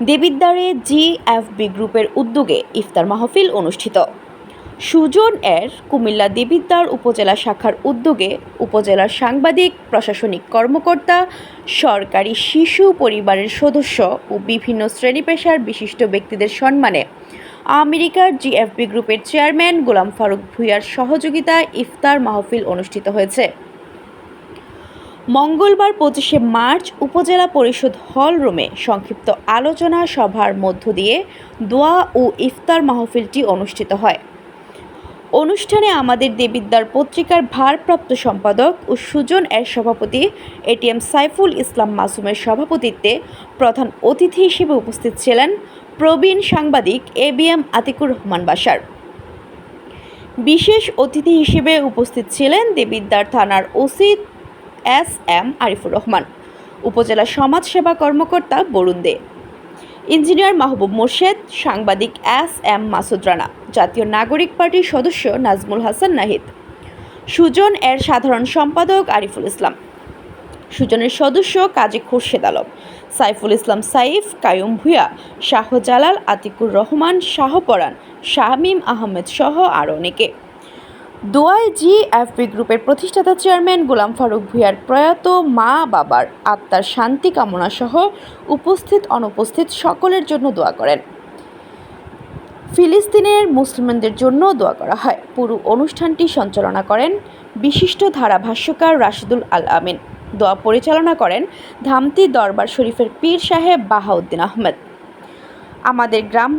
দেবিদ্বারে জি F B গ্রুপের উদ্যোগে ইফতার মাহফিল অনুষ্ঠিত। সুজন এর কুমিল্লা দেবিদ্বার উপজেলা শাখার উদ্যোগে উপজেলার সাংবাদিক, প্রশাসনিক কর্মকর্তা, সরকারি শিশু পরিবারের সদস্য ও বিভিন্ন শ্রেণি পেশার বিশিষ্ট ব্যক্তিদের সম্মানে আমেরিকার জিএফবি গ্রুপের চেয়ারম্যান গোলাম ফারুক ভূঁইয়ার সহযোগিতায় ইফতার মাহফিল অনুষ্ঠিত হয়েছে। মঙ্গলবার পঁচিশে মার্চ উপজেলা পরিষদ হল রুমে সংক্ষিপ্ত আলোচনা সভার মধ্য দিয়ে দোয়া ও ইফতার মাহফিলটি অনুষ্ঠিত হয়। অনুষ্ঠানে আমাদের দেবিদ্বার পত্রিকার ভারপ্রাপ্ত সম্পাদক ও সুজন এর সভাপতি এটিএম সাইফুল ইসলাম মাসুমের সভাপতিত্বে প্রধান অতিথি হিসেবে উপস্থিত ছিলেন প্রবীণ সাংবাদিক A B M Atikur Rahman Basar. বিশেষ অতিথি হিসেবে উপস্থিত ছিলেন দেবিদ্বার থানার OC S M Arifur Rahman. উপজেলা সমাজ সেবা কর্মকর্তা বরুণ দে। ইঞ্জিনিয়ার মাহবুব মোর্শেদ, সাংবাদিক এস এম মাসুদ রানা, জাতীয় নাগরিক পার্টির সদস্য নাজমুল হাসান নাহিদ। সুজন এর সাধারণ সম্পাদক আরিফুল ইসলাম। সুজনের সদস্য কাজী খুরশেদ আলম, সাইফুল ইসলাম সাইফ, কায়ুম ভুয়া শাহজালাল আতিকুর রহমান শাহপরান শাহমিম আহমেদ সহ আরও অনেকে। দোয়াই জি এফবি গ্রুপের প্রতিষ্ঠাতা চেয়ারম্যান গোলাম ফারুক ভূঁইয়ার প্রয়াত মা বাবার আত্মার শান্তি কামনা সহ উপস্থিত, অনুপস্থিত সকলের জন্য দোয়া করেন। ফিলিস্তিনের মুসলমানদের জন্য দোয়া করা হয়। পুরো অনুষ্ঠানটি সঞ্চালনা করেন বিশিষ্ট ধারাভাষ্যকার রাশিদুল আল আমিন। দোয়া পরিচালনা করেন ধামতি দরবার শরীফের পীর সাহেব বাহাউদ্দিন আহমেদ। আমাদের গ্রাম